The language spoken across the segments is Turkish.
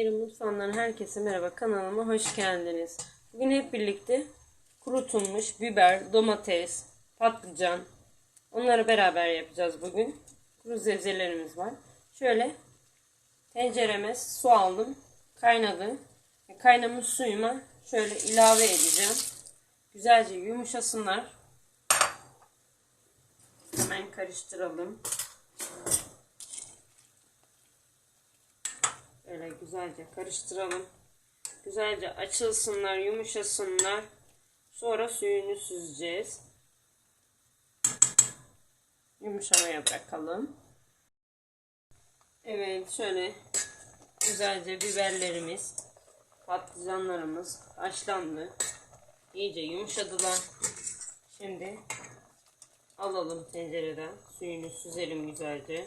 Benim mutfağından herkese merhaba kanalıma hoş geldiniz. Bugün hep birlikte kurutulmuş biber, domates, patlıcan onları beraber yapacağız bugün. Kuru sebzelerimiz var. Şöyle tencereme su aldım. Kaynadı. Kaynamış suyuma şöyle ilave edeceğim. Güzelce yumuşasınlar. Hemen karıştıralım. Böyle güzelce karıştıralım. Güzelce açılsınlar, yumuşasınlar. Sonra suyunu süzeceğiz. Yumuşamaya bırakalım. Evet şöyle güzelce biberlerimiz, patlıcanlarımız haşlandı. İyice yumuşadılar. Şimdi alalım tencereden. Suyunu süzelim güzelce.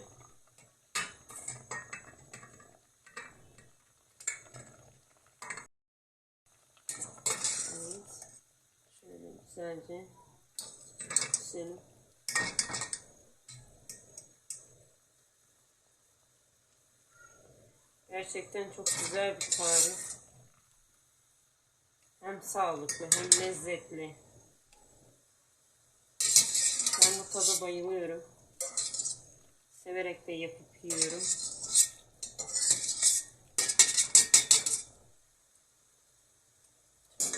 Evet. Şöyle güzelce süzelim. Gerçekten çok güzel bir tarif. Hem sağlıklı hem lezzetli. Ben bu tada bayılıyorum. Severek de yapıp yiyorum.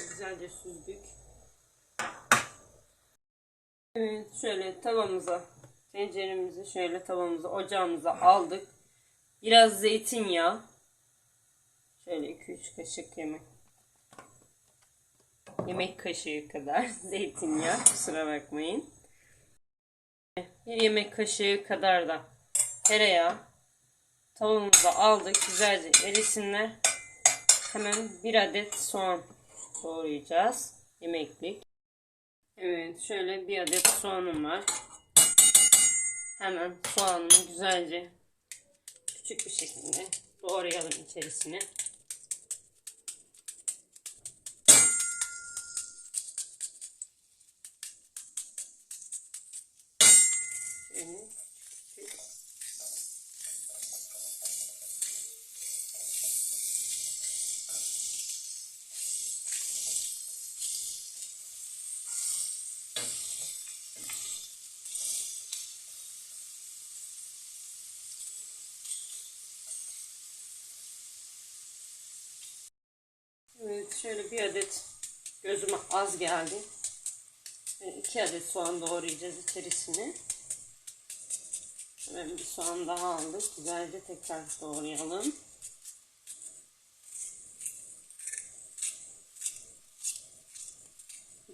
Güzelce süzdük. Evet şöyle tavamıza tenceremizi şöyle tavamıza ocağımıza aldık. Biraz zeytinyağı. Şöyle 2-3 kaşık yemek. Yemek kaşığı kadar zeytinyağı. Kusura bakmayın. Bir yemek kaşığı kadar da tereyağı. Tavamıza aldık. Güzelce erisinler. Hemen bir adet soğan doğrayacağız. Yemeklik. Evet şöyle bir adet soğanım var. Hemen soğanımı güzelce küçük bir şekilde doğrayalım içerisine. Şöyle küçük. Evet şöyle bir adet gözüme az geldi. Yani iki adet soğan doğrayacağız içerisine. Hemen bir soğan daha aldık. Güzelce tekrar doğrayalım.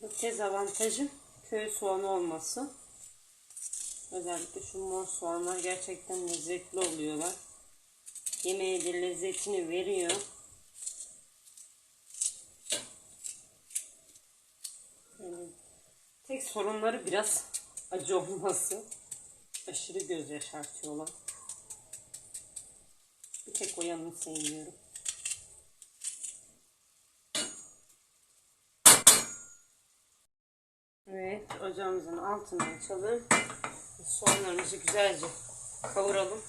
Bu dezavantajı köy soğanı olması. Özellikle şu mor soğanlar gerçekten lezzetli oluyorlar. Yemeğe de lezzetini veriyor. Yani tek sorunları biraz acı olması. Aşırı göz yaşartıyorlar. Bir tek o yanını sevmiyorum. Evet, ocağımızın altını açalım. Soğanlarımızı güzelce kavuralım.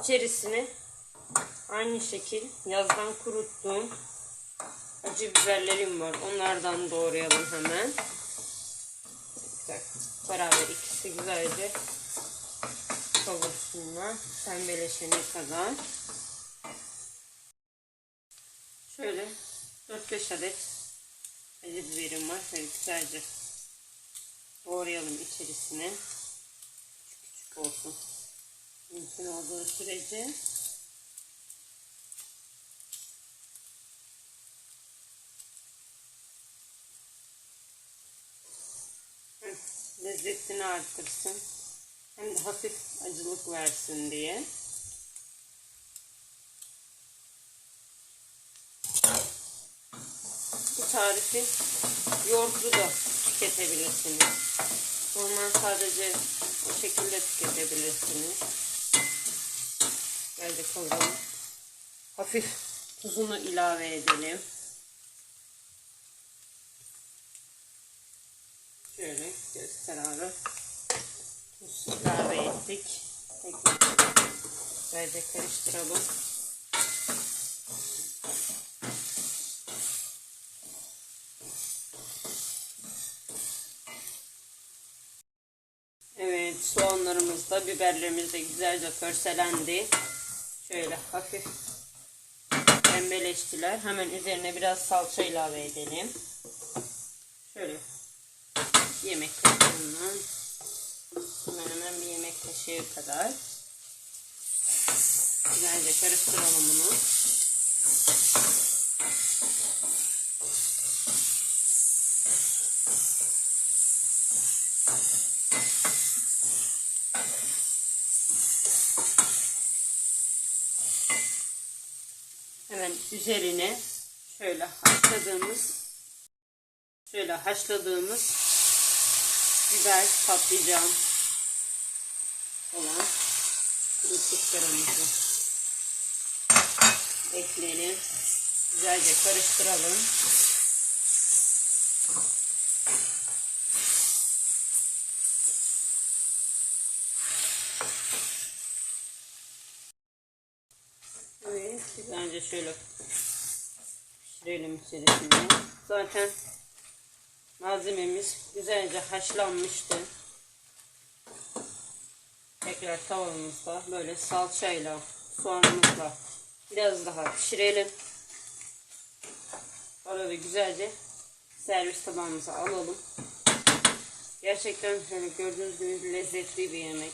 İçerisine aynı şekil yazdan kuruttuğum acı biberlerim var. Onlardan doğrayalım hemen. Güzel. Beraber ikisi güzelce kavursunlar. Pembeleşene kadar. Şöyle 4-5 adet acı biberim var. Şöyle güzelce doğrayalım içerisine. Küçük küçük olsun. Mümkün olduğu sürece. Lezzetini arttırsın. Hem de hafif acılık versin diye. Bu tarifi yoğurtlu da tüketebilirsiniz. Normal sadece o şekilde tüketebilirsiniz. Böyle kavuralım. Hafif tuzunu ilave edelim. kararı tuz ilave ettik. Böyle karıştıralım. Evet soğanlarımız da biberlerimiz de güzelce körselendi. Şöyle hafif pembeleştiler. Hemen üzerine biraz salça ilave edelim. Şöyle yemekleri kaşığından hemen hemen bir yemek kaşığı kadar. Güzelce karıştıralım bunu. Hemen üzerine şöyle haşladığımız şöyle haşladığımız biber, patlıcan olan kuruttuklarımızı ekleyelim. Güzelce karıştıralım. Evet, güzelce şöyle pişirelim içerisinde. Zaten malzememiz güzelce haşlanmıştı. Tekrar tavamızda böyle salçayla, soğanımızla biraz daha pişirelim. Arada güzelce servis tabağımıza alalım. Gerçekten şöyle gördüğünüz gibi lezzetli bir yemek.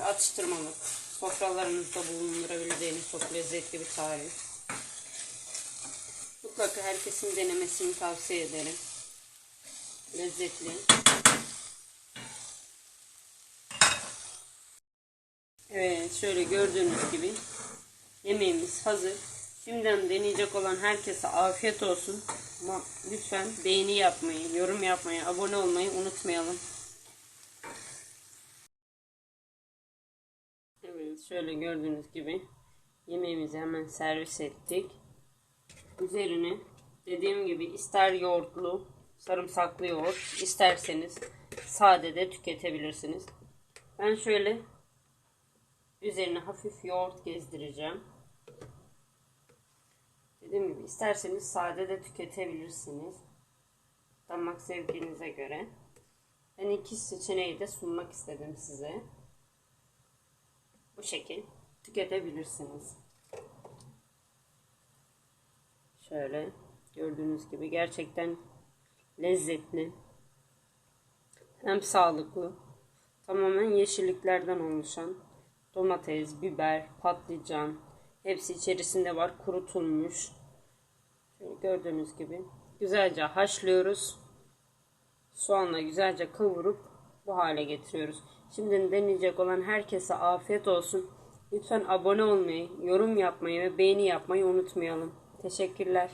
Atıştırmalık. Sofralarınızda bulundurabileceğiniz çok lezzetli bir tarif. Mutlaka herkesin denemesini tavsiye ederim. Lezzetli. Evet şöyle gördüğünüz gibi yemeğimiz hazır. Şimdiden deneyecek olan herkese afiyet olsun. Ama lütfen beğeni yapmayı, yorum yapmayı, abone olmayı unutmayalım. Evet şöyle gördüğünüz gibi yemeğimizi hemen servis ettik. Üzerine dediğim gibi ister yoğurtlu, sarımsaklı yoğurt, isterseniz sade de tüketebilirsiniz. Ben şöyle üzerine hafif yoğurt gezdireceğim. Dediğim gibi isterseniz sade de tüketebilirsiniz. Damak zevkinize göre. Ben iki seçeneği de sunmak istedim size. Bu şekil tüketebilirsiniz. Şöyle gördüğünüz gibi gerçekten lezzetli. Hem sağlıklı. Tamamen yeşilliklerden oluşan domates, biber, patlıcan hepsi içerisinde var. Kurutulmuş. Şöyle gördüğünüz gibi güzelce haşlıyoruz. Soğanla güzelce kavurup bu hale getiriyoruz. Şimdi deneyecek olan herkese afiyet olsun. Lütfen abone olmayı, yorum yapmayı ve beğeni yapmayı unutmayalım. Teşekkürler.